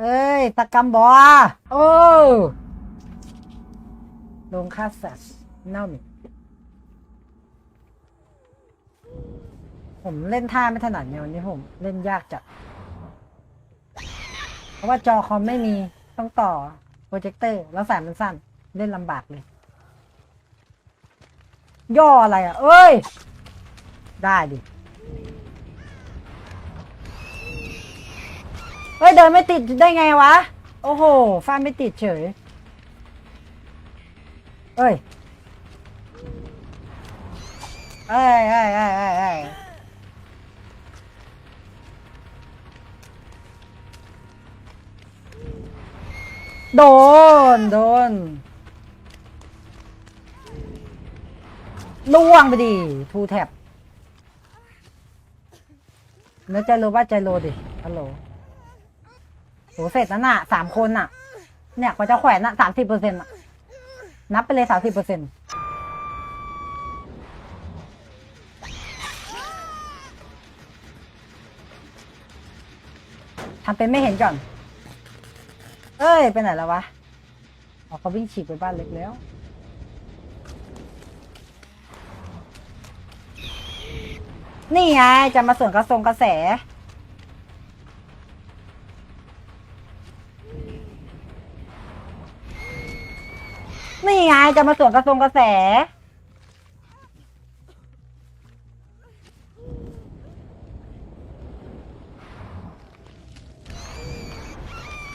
เอ้ยตะกำบอโอ้ลงค่าสัตว์เน่าหนึ่งผมเล่นท่าไม่ถนัดเนี่ยวันนี้ผม เล่นยากจัด เพราะว่าจอคอมไม่มีต้องต่อโปรเจคเตอร์แล้วสายมันสั้น เล่นลำบากเลย ย่ออะไรอะ เอ้ย ได้ดิ เฮ้ยเดินไม่ติดได้ไงวะ โอ้โหฟ้าไม่ติดเฉยเอ้ยเอ้ยเอ้ยเอ้ยเอ้ยเอ้ยโดน โดนล่วงไปดิทูแท็บเนื้อใจโลว่าใจโลดิฮัลโหล โหเสร็จแล้วน่ะสามคนน่ะ เนี่ยกว่าจะแขวนน่ะสามสิบเปอร์เซ็นต์่ะ นับไปเลยสามสิบเปอร์เซ็นต์ทำเป็นไม่เห็นก่อน เอ้ย ไปไหนแล้ววะอ๋อเขาวิ่งฉีกไปบ้านเล็กแล้ว นี่ไงจะมาส่วนกระทรงกระแส นี่ไงจะมาส่วนกระทรงกระแส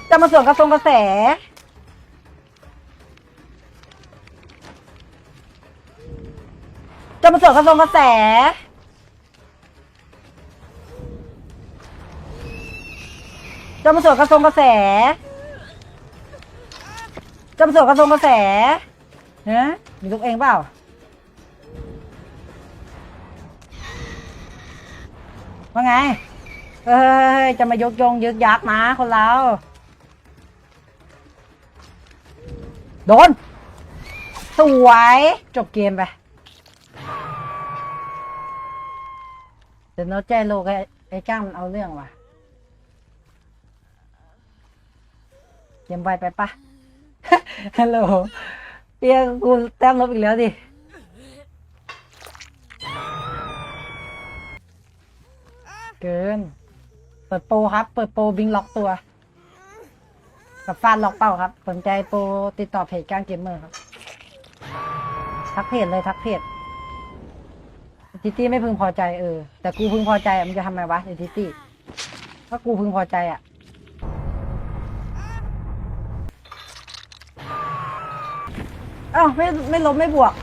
จะมาส่วนกระทรงกระแส จะมาส่วนกระทรงกระแส จะมาส่วนกระทรงกระแส จะมาส่วกระทรงกระแสเนะมีลูกเองเปล่า ว่าไง เอ้ย จะมายกยงยึกยักนะคนเรา โดน สวย จบเกมไปเดี๋ยวน้ตแจ้โลกไอ้ไอ้ก้างมันเอาเรื่องว่ะเกมไวไปปะ ฮัลโหลเปียกูแต้มลบอีกแล้วดิเกิน เปิดโปรครับ เปิดโปรบิงล็อกตัว กับฟาดล็อกเป้าครับ สนใจโปรติดต่อเพจกางเกมเมอร์ครับ ทักเพจเลยทักเพจทิตี้ไม่พึงพอใจเออ แต่กูพึงพอใจมันจะทำไงวะไอทิตี้ถ้ากูพึงพอใจอะ อ้าวไม่ไม่ลบไม่บวก